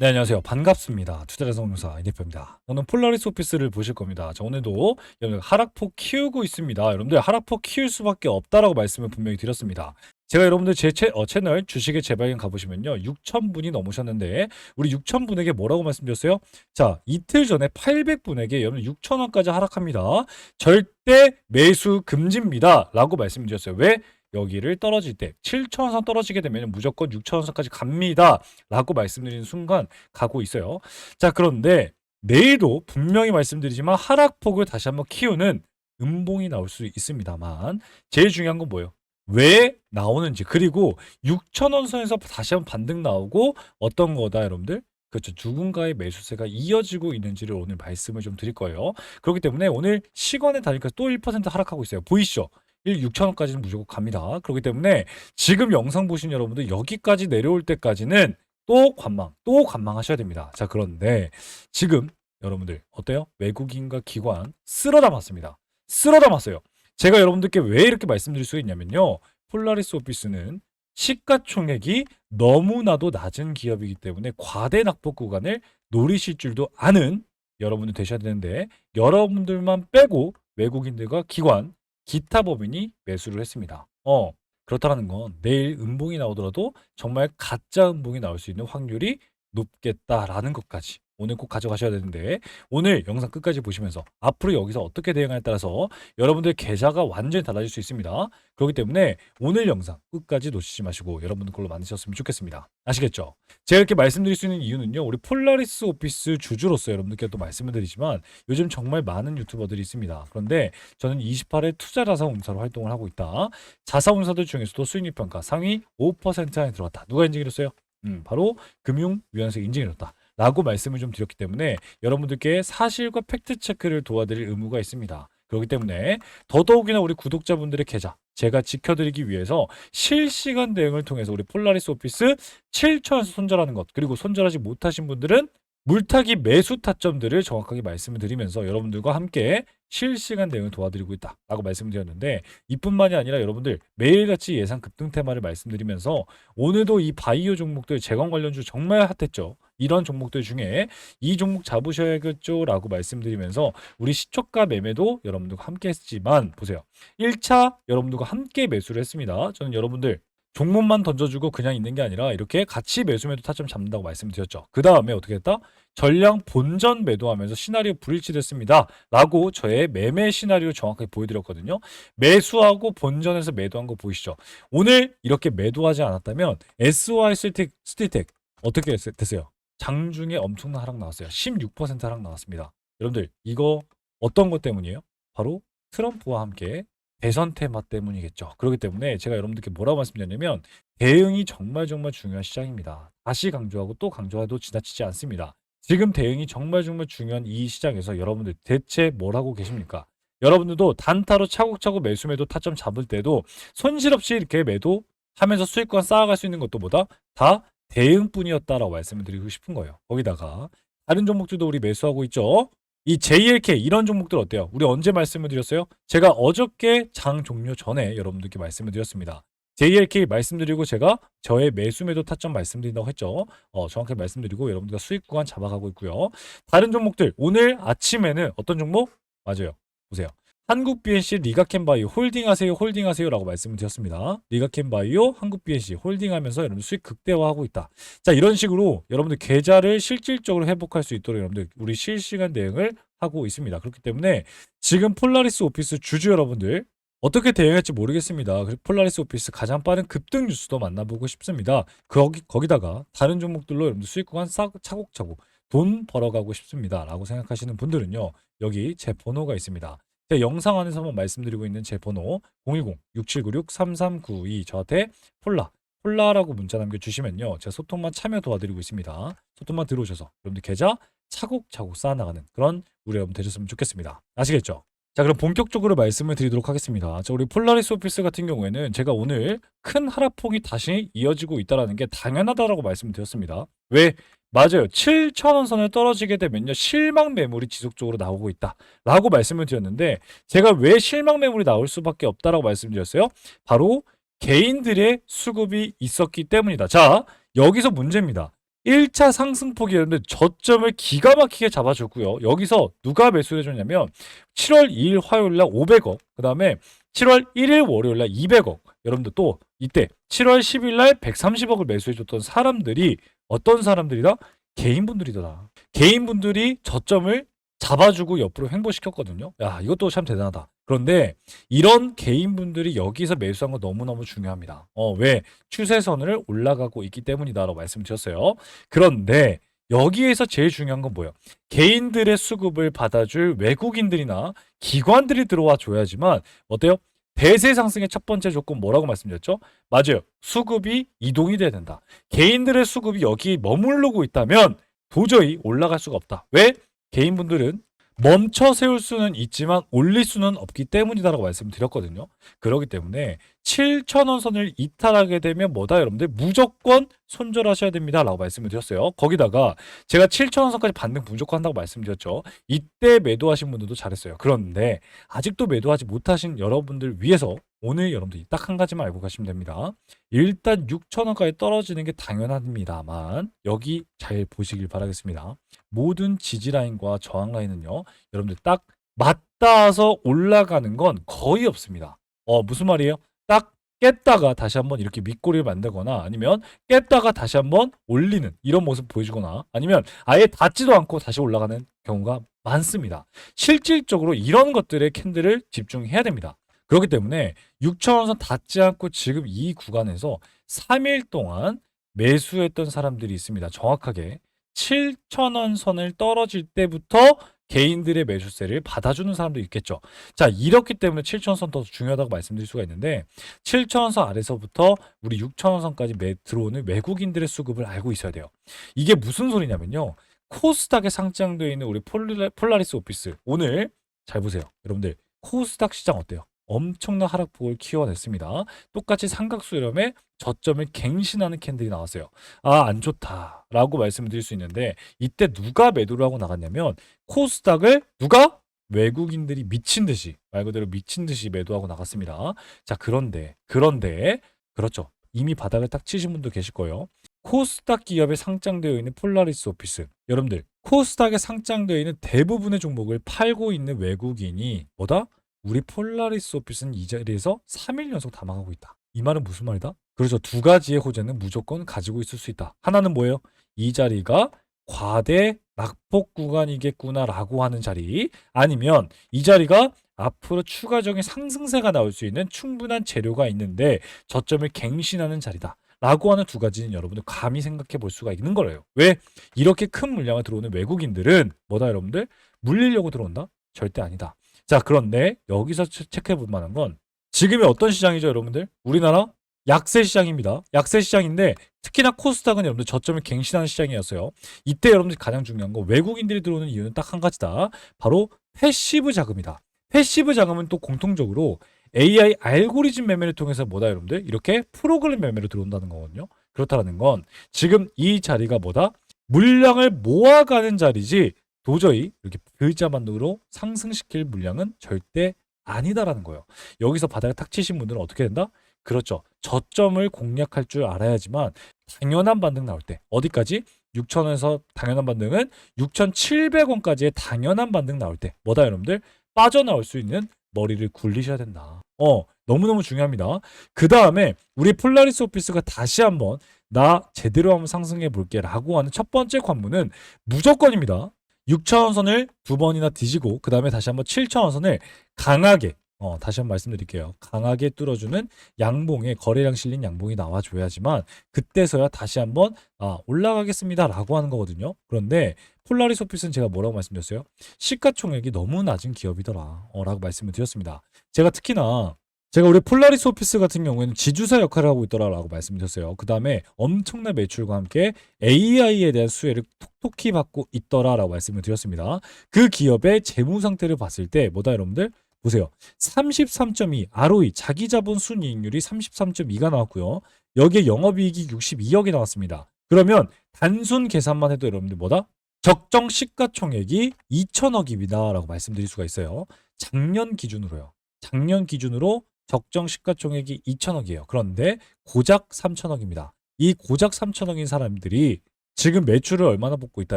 네, 안녕하세요. 반갑습니다. 투자자성공사 이 대표입니다. 오늘 폴라리스 오피스를 보실 겁니다. 자, 오늘도 여러분들 하락폭 키우고 있습니다. 여러분들 하락폭 키울 수밖에 없다라고 말씀을 분명히 드렸습니다. 제가 여러분들 제 채, 어, 채널 주식의 재발견 가보시면요. 6,000분이 넘으셨는데 우리 6,000분에게 뭐라고 말씀드렸어요? 자, 이틀 전에 800분에게 여러분 6,000원까지 하락합니다. 절대 매수 금지입니다. 라고 말씀드렸어요. 왜? 여기를 떨어질 때 7,000원 떨어지게 되면 무조건 6,000원까지 갑니다. 라고 말씀드리는 순간 가고 있어요. 자, 그런데 내일도 분명히 말씀드리지만 하락폭을 다시 한번 키우는 음봉이 나올 수 있습니다만 제일 중요한 건 뭐예요? 왜 나오는지 그리고 6,000원 선에서 다시 한번 반등 나오고 어떤 거다 여러분들? 그렇죠. 누군가의 매수세가 이어지고 있는지를 오늘 말씀을 좀 드릴 거예요. 그렇기 때문에 오늘 시간에 다니까 또 1% 하락하고 있어요. 보이시죠? 1 6천원까지는 무조건 갑니다. 그렇기 때문에 지금 영상 보신 여러분들 여기까지 내려올 때까지는 또 관망, 또 관망하셔야 됩니다. 자, 그런데 지금 여러분들 어때요? 외국인과 기관 쓸어 담았습니다. 쓸어 담았어요. 제가 여러분들께 왜 이렇게 말씀드릴 수 있냐면요. 폴라리스 오피스는 시가총액이 너무나도 낮은 기업이기 때문에 과대 낙폭 구간을 노리실 줄도 아는 여러분들 되셔야 되는데 여러분들만 빼고 외국인들과 기관 기타 법인이 매수를 했습니다. 어, 그렇다는 건 내일 음봉이 나오더라도 정말 가짜 음봉이 나올 수 있는 확률이 높겠다라는 것까지 오늘 꼭 가져가셔야 되는데 오늘 영상 끝까지 보시면서 앞으로 여기서 어떻게 대응하에 따라서 여러분들 계좌가 완전히 달라질 수 있습니다. 그렇기 때문에 오늘 영상 끝까지 놓치지 마시고 여러분들 걸로 만드셨으면 좋겠습니다. 아시겠죠? 제가 이렇게 말씀드릴 수 있는 이유는요. 우리 폴라리스 오피스 주주로서 여러분들께 또 말씀을 드리지만 요즘 정말 많은 유튜버들이 있습니다. 그런데 저는 28회 투자 자산운사로 활동을 하고 있다. 자산운사들 중에서도 수익률 평가 상위 5% 안에 들어갔다. 누가 인증해줬어요? 음, 바로 금융위원회에서 인증해줬다. 라고 말씀을 좀 드렸기 때문에 여러분들께 사실과 팩트 체크를 도와드릴 의무가 있습니다. 그렇기 때문에 더더욱이나 우리 구독자분들의 계좌 제가 지켜드리기 위해서 실시간 대응을 통해서 우리 폴라리스 오피스 7천에서 손절하는 것 그리고 손절하지 못하신 분들은 물타기 매수 타점들을 정확하게 말씀을 드리면서 여러분들과 함께 실시간 대응을 도와드리고 있다라고 말씀을 드렸는데 이뿐만이 아니라 여러분들 매일같이 예상 급등 테마를 말씀드리면서 오늘도 이 바이오 종목들 재건 관련주 정말 핫했죠. 이런 종목들 중에 이 종목 잡으셔야겠죠라고 말씀드리면서 우리 시초가 매매도 여러분들과 함께 했지만 보세요. 1차 여러분들과 함께 매수를 했습니다. 저는 여러분들 종목만 던져주고 그냥 있는 게 아니라 이렇게 같이 매수 매도 타점 잡는다고 말씀드렸죠. 그 다음에 어떻게 했다? 전량 본전 매도하면서 시나리오 불일치됐습니다. 라고 저의 매매 시나리오 정확하게 보여드렸거든요. 매수하고 본전에서 매도한 거 보이시죠? 오늘 이렇게 매도하지 않았다면 SY 스틱, 스티텍 어떻게 됐- 됐어요? 장중에 엄청난 하락 나왔어요. 16% 하락 나왔습니다. 여러분들 이거 어떤 것 때문이에요? 바로 트럼프와 함께 대선 테마 때문이겠죠. 그렇기 때문에 제가 여러분들께 뭐라고 말씀드렸냐면 대응이 정말 정말 중요한 시장입니다. 다시 강조하고 또 강조해도 지나치지 않습니다. 지금 대응이 정말 정말 중요한 이 시장에서 여러분들 대체 뭘 하고 계십니까? 여러분들도 단타로 차곡차곡 매수 매도 타점 잡을 때도 손실 없이 이렇게 매도 하면서 수익권 쌓아갈 수 있는 것도 보다 다 대응뿐이었다라고 말씀을 드리고 싶은 거예요. 거기다가 다른 종목들도 우리 매수하고 있죠. 이 JLK 이런 종목들 어때요? 우리 언제 말씀을 드렸어요? 제가 어저께 장 종료 전에 여러분들께 말씀을 드렸습니다. JLK 말씀드리고 제가 저의 매수 매도 타점 말씀드린다고 했죠. 어, 정확하게 말씀드리고 여러분들과 수익 구간 잡아가고 있고요. 다른 종목들 오늘 아침에는 어떤 종목? 맞아요. 보세요. 한국 BNC 리가캔바이오 홀딩하세요 홀딩하세요라고 말씀을 드렸습니다. 리가캔바이오 한국 BNC 홀딩하면서 여러분 수익 극대화하고 있다. 자 이런 식으로 여러분들 계좌를 실질적으로 회복할 수 있도록 여러분들 우리 실시간 대응을 하고 있습니다. 그렇기 때문에 지금 폴라리스 오피스 주주 여러분들 어떻게 대응할지 모르겠습니다. 그래서 폴라리스 오피스 가장 빠른 급등 뉴스도 만나보고 싶습니다. 거기 거기다가 다른 종목들로 여러분들 수익 구간 싸, 차곡차곡 돈 벌어가고 싶습니다 라고 생각하시는 분들은요 여기 제 번호가 있습니다. 제 영상 안에서만 말씀드리고 있는 제 번호 010-6796-3392 저한테 폴라 폴라라고 문자 남겨주시면요 제가 소통만 참여 도와드리고 있습니다. 소통만 들어오셔서 여러분들 계좌 차곡차곡 쌓아나가는 그런 우리 여러분 되셨으면 좋겠습니다. 아시겠죠? 자 그럼 본격적으로 말씀을 드리도록 하겠습니다. 자 우리 폴라리스 오피스 같은 경우에는 제가 오늘 큰 하락폭이 다시 이어지고 있다는 게 당연하다라고 말씀드렸습니다. 왜? 맞아요. 7천원 선을 떨어지게 되면요. 실망 매물이 지속적으로 나오고 있다. 라고 말씀을 드렸는데 제가 왜 실망 매물이 나올 수밖에 없다라고 말씀드렸어요? 바로 개인들의 수급이 있었기 때문이다. 자, 여기서 문제입니다. 1차 상승폭이었는데 저점을 기가 막히게 잡아줬고요. 여기서 누가 매수를 해줬냐면 7월 2일 화요일 날 500억, 그 다음에 7월 1일 월요일 날 200억. 여러분들 또 이때 7월 10일 날 130억을 매수해 줬던 사람들이 어떤 사람들이다? 개인분들이더라. 개인분들이 저점을 잡아주고 옆으로 횡보시켰거든요. 야, 이것도 참 대단하다. 그런데 이런 개인분들이 여기서 매수한 거 너무너무 중요합니다. 어, 왜? 추세선을 올라가고 있기 때문이다라고 말씀드렸어요. 그런데 여기에서 제일 중요한 건 뭐예요? 개인들의 수급을 받아줄 외국인들이나 기관들이 들어와 줘야지만 어때요? 대세 상승의 첫 번째 조건 뭐라고 말씀드렸죠? 맞아요. 수급이 이동이 돼야 된다. 개인들의 수급이 여기 머무르고 있다면 도저히 올라갈 수가 없다. 왜? 개인분들은 멈춰 세울 수는 있지만 올릴 수는 없기 때문이다라고 말씀드렸거든요. 그렇기 때문에 7,000원 선을 이탈하게 되면 뭐다 여러분들 무조건 손절하셔야 됩니다라고 말씀을 드렸어요. 거기다가 제가 7,000원 선까지 반등 무조건 한다고 말씀드렸죠. 이때 매도하신 분들도 잘했어요. 그런데 아직도 매도하지 못하신 여러분들 위해서 오늘 여러분들이 딱 한 가지만 알고 가시면 됩니다. 일단 6,000원까지 떨어지는 게 당연합니다만 여기 잘 보시길 바라겠습니다. 모든 지지 라인과 저항 라인은요. 여러분들 딱 맞닿아서 올라가는 건 거의 없습니다. 어, 무슨 말이에요? 딱 깼다가 다시 한번 이렇게 밑꼬리를 만들거나 아니면 깼다가 다시 한번 올리는 이런 모습 보여주거나 아니면 아예 닿지도 않고 다시 올라가는 경우가 많습니다. 실질적으로 이런 것들의 캔들을 집중해야 됩니다. 그렇기 때문에 6천원선 닿지 않고 지금 이 구간에서 3일 동안 매수했던 사람들이 있습니다. 정확하게 7천원 선을 떨어질 때부터 개인들의 매수세를 받아주는 사람도 있겠죠. 자, 이렇기 때문에 7천원 선 더 중요하다고 말씀드릴 수가 있는데 7천원 선 아래서부터 우리 6천원 선까지 매, 들어오는 외국인들의 수급을 알고 있어야 돼요. 이게 무슨 소리냐면요. 코스닥에 상장되어 있는 우리 폴라, 폴라리스 오피스 오늘 잘 보세요. 여러분들 코스닥 시장 어때요? 엄청난 하락폭을 키워냈습니다. 똑같이 삼각수렴에 저점을 갱신하는 캔들이 나왔어요. 아, 안 좋다 라고 말씀을 드릴 수 있는데 이때 누가 매도를 하고 나갔냐면 코스닥을 누가 외국인들이 미친 듯이 말 그대로 미친 듯이 매도하고 나갔습니다. 자, 그런데 그런데 그렇죠. 이미 바닥을 딱 치신 분도 계실 거예요. 코스닥 기업에 상장되어 있는 폴라리스 오피스. 여러분들, 코스닥에 상장되어 있는 대부분의 종목을 팔고 있는 외국인이 뭐다? 우리 폴라리스 오피스는 이 자리에서 3일 연속 담아가고 있다. 이 말은 무슨 말이다? 그래서 두 가지의 호재는 무조건 가지고 있을 수 있다. 하나는 뭐예요? 이 자리가 과대 낙폭 구간이겠구나라고 하는 자리. 아니면 이 자리가 앞으로 추가적인 상승세가 나올 수 있는 충분한 재료가 있는데 저점을 갱신하는 자리다. 라고 하는 두 가지는 여러분들 감히 생각해 볼 수가 있는 거예요. 왜? 이렇게 큰 물량을 들어오는 외국인들은 뭐다 여러분들? 물리려고 들어온다? 절대 아니다. 자, 그런데 여기서 체- 체크해 볼 만한 건 지금이 어떤 시장이죠, 여러분들? 우리나라 약세 시장입니다. 약세 시장인데 특히나 코스닥은 여러분들 저점을 갱신하는 시장이었어요. 이때 여러분들 가장 중요한 건 외국인들이 들어오는 이유는 딱 한 가지다. 바로 패시브 자금이다. 패시브 자금은 또 공통적으로 AI 알고리즘 매매를 통해서 뭐다 여러분들? 이렇게 프로그램 매매로 들어온다는 거거든요. 그렇다는 건 지금 이 자리가 뭐다? 물량을 모아가는 자리지 도저히 이렇게 글자만으로 상승시킬 물량은 절대 아니다라는 거예요. 여기서 바닥에 탁 치신 분들은 어떻게 된다? 그렇죠. 저점을 공략할 줄 알아야지만 당연한 반등 나올 때 어디까지? 6천원에서 당연한 반등은 6,700원까지의 당연한 반등 나올 때 뭐다 여러분들? 빠져나올 수 있는 머리를 굴리셔야 된다. 어, 너무너무 중요합니다. 그 다음에 우리 폴라리스 오피스가 다시 한번 나 제대로 한번 상승해 볼게 라고 하는 첫 번째 관문은 무조건입니다. 6차원 선을 두 번이나 뒤지고 그 다음에 다시 한번 7차원 선을 강하게 어, 다시 한번 말씀드릴게요. 강하게 뚫어주는 양봉에 거래량 실린 양봉이 나와줘야지만 그때서야 다시 한번 아, 올라가겠습니다라고 하는 거거든요. 그런데 폴라리스 오피스는 제가 뭐라고 말씀드렸어요? 시가총액이 너무 낮은 기업이더라. 어, 라고 말씀을 드렸습니다. 제가 특히나 제가 우리 폴라리스 오피스 같은 경우에는 지주사 역할을 하고 있더라라고 말씀드렸어요. 그 다음에 엄청난 매출과 함께 AI에 대한 수혜를 톡톡히 받고 있더라라고 말씀을 드렸습니다. 그 기업의 재무 상태를 봤을 때 뭐다 여러분들 보세요. 33.2 ROE 자기 자본 순이익률이 33.2가 나왔고요. 여기에 영업이익이 62억이 나왔습니다. 그러면 단순 계산만 해도 여러분들 뭐다? 적정 시가총액이 2천억입니다라고 말씀드릴 수가 있어요. 작년 기준으로요. 작년 기준으로 적정 시가총액이 2천억이에요. 그런데 고작 3천억입니다. 이 고작 3천억인 사람들이 지금 매출을 얼마나 뽑고 있다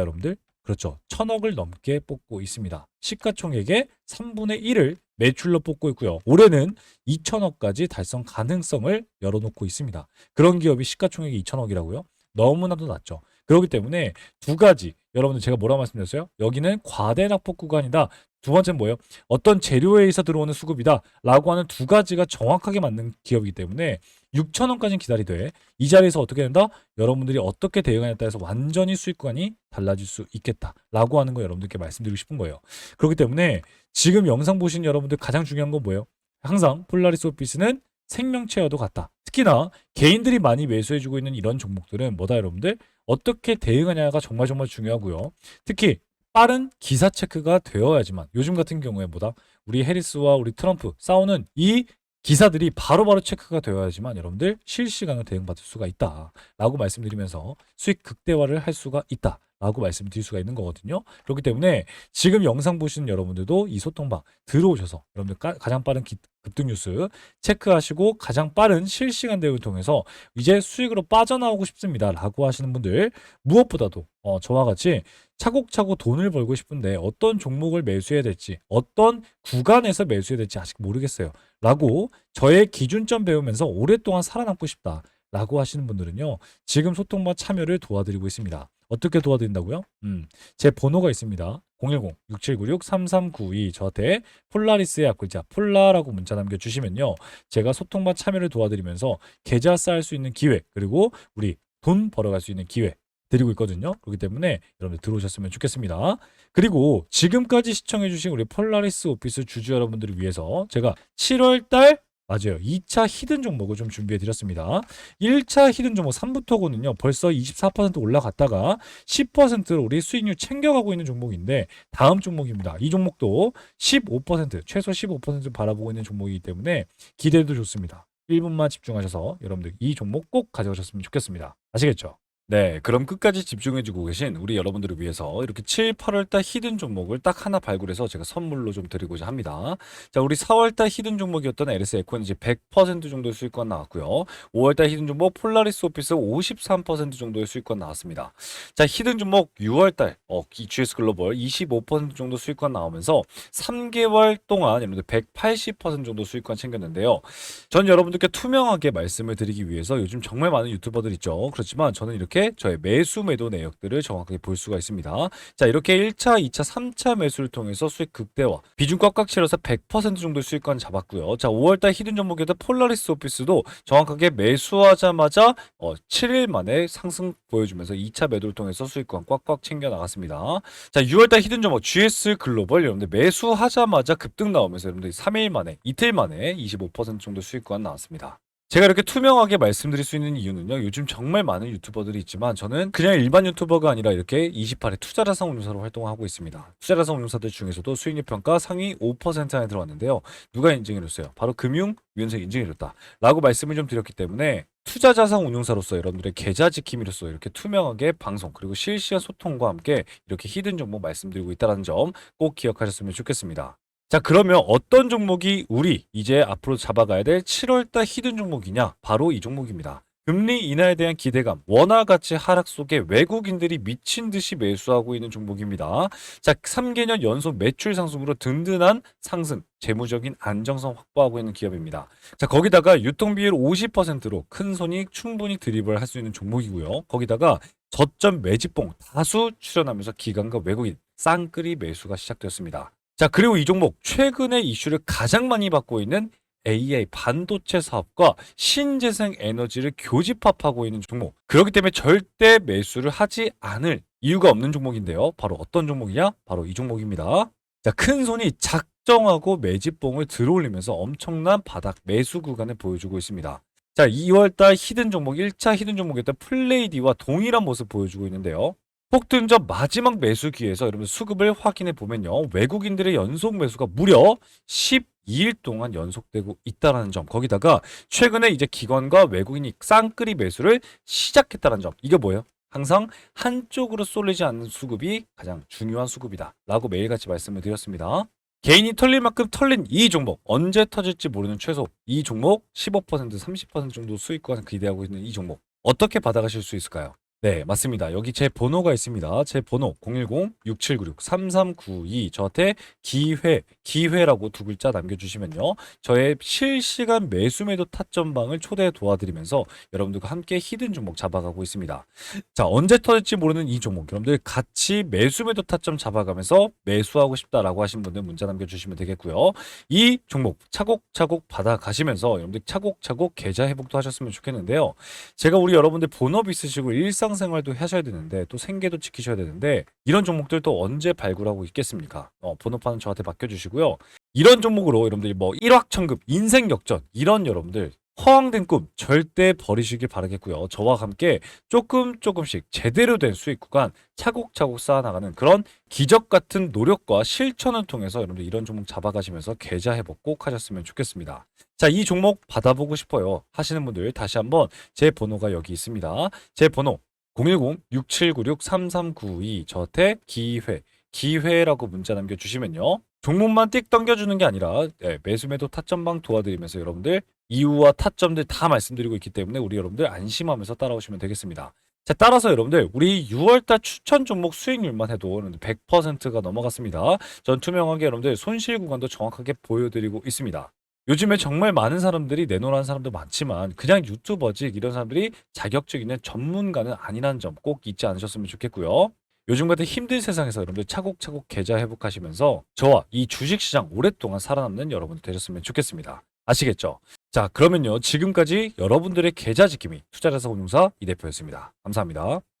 여러분들? 그렇죠. 천억을 넘게 뽑고 있습니다. 시가총액의 3분의 1을 매출로 뽑고 있고요. 올해는 2천억까지 달성 가능성을 열어놓고 있습니다. 그런 기업이 시가총액이 2천억이라고요? 너무나도 낮죠. 그렇기 때문에 두 가지 여러분들 제가 뭐라 말씀드렸어요? 여기는 과대 낙폭 구간이다. 두 번째는 뭐예요? 어떤 재료에 의해서 들어오는 수급이다. 라고 하는 두 가지가 정확하게 맞는 기업이기 때문에 6천원까지는 기다리되 이 자리에서 어떻게 된다? 여러분들이 어떻게 대응하냐에 따라서 완전히 수익관이 달라질 수 있겠다. 라고 하는 거 여러분들께 말씀드리고 싶은 거예요. 그렇기 때문에 지금 영상 보신 여러분들 가장 중요한 건 뭐예요? 항상 폴라리스 오피스는 생명체와도 같다. 특히나 개인들이 많이 매수해주고 있는 이런 종목들은 뭐다 여러분들? 어떻게 대응하냐가 정말 정말 중요하고요. 특히 빠른 기사 체크가 되어야지만 요즘 같은 경우에 뭐다? 우리 해리스와 우리 트럼프 싸우는 이 기사들이 바로 바로 체크가 되어야지만 여러분들 실시간으로 대응받을 수가 있다라고 말씀드리면서 수익 극대화를 할 수가 있다 라고 말씀드릴 수가 있는 거거든요. 그렇기 때문에 지금 영상 보시는 여러분들도 이 소통방 들어오셔서 여러분들 가, 가장 빠른 기- 급등 뉴스 체크하시고 가장 빠른 실시간 대응을 통해서 이제 수익으로 빠져나오고 싶습니다 라고 하시는 분들 무엇보다도 어, 저와 같이 차곡차곡 돈을 벌고 싶은데 어떤 종목을 매수해야 될지 어떤 구간에서 매수해야 될지 아직 모르겠어요. 라고 저의 기준점 배우면서 오랫동안 살아남고 싶다. 라고 하시는 분들은요. 지금 소통과 참여를 도와드리고 있습니다. 어떻게 도와드린다고요? 음, 제 번호가 있습니다. 010-6796-3392 저한테 폴라리스의 앞글자 폴라라고 문자 남겨주시면요. 제가 소통과 참여를 도와드리면서 계좌 쌓을 수 있는 기회 그리고 우리 돈 벌어갈 수 있는 기회 드리고 있거든요. 그렇기 때문에 여러분들 들어오셨으면 좋겠습니다. 그리고 지금까지 시청해주신 우리 폴라리스 오피스 주주 여러분들을 위해서 제가 7월달 맞아요. 2차 히든 종목을 좀 준비해 드렸습니다. 1차 히든 종목 3부터고는요. 벌써 24% 올라갔다가 10%로 우리 수익률 챙겨가고 있는 종목인데 다음 종목입니다. 이 종목도 15% 최소 15% 바라보고 있는 종목이기 때문에 기대도 좋습니다. 1분만 집중하셔서 여러분들 이 종목 꼭 가져가셨으면 좋겠습니다. 아시겠죠? 네, 그럼 끝까지 집중해주고 계신 우리 여러분들을 위해서 이렇게 7, 8월달 히든 종목을 딱 하나 발굴해서 제가 선물로 좀 드리고자 합니다. 자, 우리 4월달 히든 종목이었던 LS 에코는 이제 100% 정도의 수익권 나왔고요. 5월달 히든 종목 폴라리스 오피스 53% 정도의 수익권 나왔습니다. 자, 히든 종목 6월달 어, 이 GS 글로벌 25% 정도 수익권 나오면서 3개월 동안 여러분들 180% 정도 수익권 챙겼는데요. 전 여러분들께 투명하게 말씀을 드리기 위해서 요즘 정말 많은 유튜버들 있죠. 그렇지만 저는 이렇게 저의 매수 매도 내역들을 정확하게 볼 수가 있습니다. 자, 이렇게 1차, 2차, 3차 매수를 통해서 수익 극대화, 비중 꽉꽉 채워서 100% 정도 수익권 잡았고요. 자, 5월달 히든 종목이었던 폴라리스 오피스도 정확하게 매수하자마자 어, 7일 만에 상승 보여주면서 2차 매도를 통해서 수익권 꽉꽉 챙겨 나갔습니다. 자, 6월달 히든 종목 GS 글로벌 여러분들 매수하자마자 급등 나오면서 여러분들 3일 만에 이틀 만에 25% 정도 수익권 나왔습니다. 제가 이렇게 투명하게 말씀드릴 수 있는 이유는요. 요즘 정말 많은 유튜버들이 있지만 저는 그냥 일반 유튜버가 아니라 이렇게 28회 투자자산 운용사로 활동하고 있습니다. 투자자산 운용사들 중에서도 수익률 평가 상위 5% 안에 들어왔는데요. 누가 인증해줬어요? 바로 금융위원회가 인증해줬다. 라고 말씀을 좀 드렸기 때문에 투자자산 운용사로서 여러분들의 계좌 지킴이로서 이렇게 투명하게 방송 그리고 실시간 소통과 함께 이렇게 히든 정보 말씀드리고 있다는 점 꼭 기억하셨으면 좋겠습니다. 자, 그러면 어떤 종목이 우리 이제 앞으로 잡아가야 될 7월달 히든 종목이냐? 바로 이 종목입니다. 금리 인하에 대한 기대감, 원화 가치 하락 속에 외국인들이 미친 듯이 매수하고 있는 종목입니다. 자, 3개년 연속 매출 상승으로 든든한 상승, 재무적인 안정성 확보하고 있는 기업입니다. 자, 거기다가 유통 비율 50%로 큰 손익 충분히 드리블 할수 있는 종목이고요. 거기다가 저점 매집봉 다수 출현하면서 기관과 외국인 쌍끌이 매수가 시작되었습니다. 자, 그리고 이 종목 최근에 이슈를 가장 많이 받고 있는 AI 반도체 사업과 신재생 에너지를 교집합하고 있는 종목. 그렇기 때문에 절대 매수를 하지 않을 이유가 없는 종목인데요. 바로 어떤 종목이냐? 바로 이 종목입니다. 자, 큰 손이 작정하고 매집봉을 들어올리면서 엄청난 바닥 매수 구간을 보여주고 있습니다. 자, 2월달 히든 종목 1차 히든 종목이었던 플레이디와 동일한 모습 보여주고 있는데요. 폭등 전 마지막 매수 기회에서 여러분 수급을 확인해 보면요. 외국인들의 연속 매수가 무려 12일 동안 연속되고 있다라는 점. 거기다가 최근에 이제 기관과 외국인이 쌍끌이 매수를 시작했다는 점. 이게 뭐예요? 항상 한쪽으로 쏠리지 않는 수급이 가장 중요한 수급이다 라고 매일같이 말씀을 드렸습니다. 개인이 털릴 만큼 털린 이 종목 언제 터질지 모르는 최소 이 종목 15% 30% 정도 수익과 기대하고 있는 이 종목 어떻게 받아가실 수 있을까요? 네, 맞습니다. 여기 제 번호가 있습니다. 제 번호 010-6796-3392 저한테 기회, 기회라고 두 글자 남겨주시면요. 저의 실시간 매수매도 타점방을 초대 도와드리면서 여러분들과 함께 히든 종목 잡아가고 있습니다. 자, 언제 터질지 모르는 이 종목 여러분들 같이 매수매도 타점 잡아가면서 매수하고 싶다라고 하신 분들 문자 남겨주시면 되겠고요. 이 종목 차곡차곡 받아가시면서 여러분들 차곡차곡 계좌 회복도 하셨으면 좋겠는데요. 제가 우리 여러분들 본업 있으시고 일상 생활도 하셔야 되는데 또 생계도 지키셔야 되는데 이런 종목들 또 언제 발굴하고 있겠습니까? 어, 본업하는 저한테 맡겨주시고요. 이런 종목으로 여러분들이 뭐 일확천금, 인생 역전 이런 여러분들 허황된 꿈 절대 버리시길 바라겠고요. 저와 함께 조금 조금씩 제대로 된 수익 구간 차곡차곡 쌓아나가는 그런 기적 같은 노력과 실천을 통해서 여러분들 이런 종목 잡아가시면서 계좌 회복 꼭 하셨으면 좋겠습니다. 자, 이 종목 받아보고 싶어요. 하시는 분들 다시 한번 제 번호가 여기 있습니다. 제 번호 010-6796-3392 저한테 기회 기회라고 문자 남겨주시면요. 종목만 띡 당겨주는 게 아니라 네, 매수매도 타점방 도와드리면서 여러분들 이유와 타점들 다 말씀드리고 있기 때문에 우리 여러분들 안심하면서 따라오시면 되겠습니다. 자, 따라서 여러분들 우리 6월달 추천 종목 수익률만 해도 100%가 넘어갔습니다. 전 투명하게 여러분들 손실 구간도 정확하게 보여드리고 있습니다. 요즘에 정말 많은 사람들이 내놓으라는 사람도 많지만 그냥 유튜버직 이런 사람들이 자격증 있는 전문가는 아니라는 점 꼭 잊지 않으셨으면 좋겠고요. 요즘 같은 힘든 세상에서 여러분들 차곡차곡 계좌 회복하시면서 저와 이 주식시장 오랫동안 살아남는 여러분들 되셨으면 좋겠습니다. 아시겠죠? 자 그러면요 지금까지 여러분들의 계좌 지킴이 투자자사 운용사 이 대표였습니다. 감사합니다.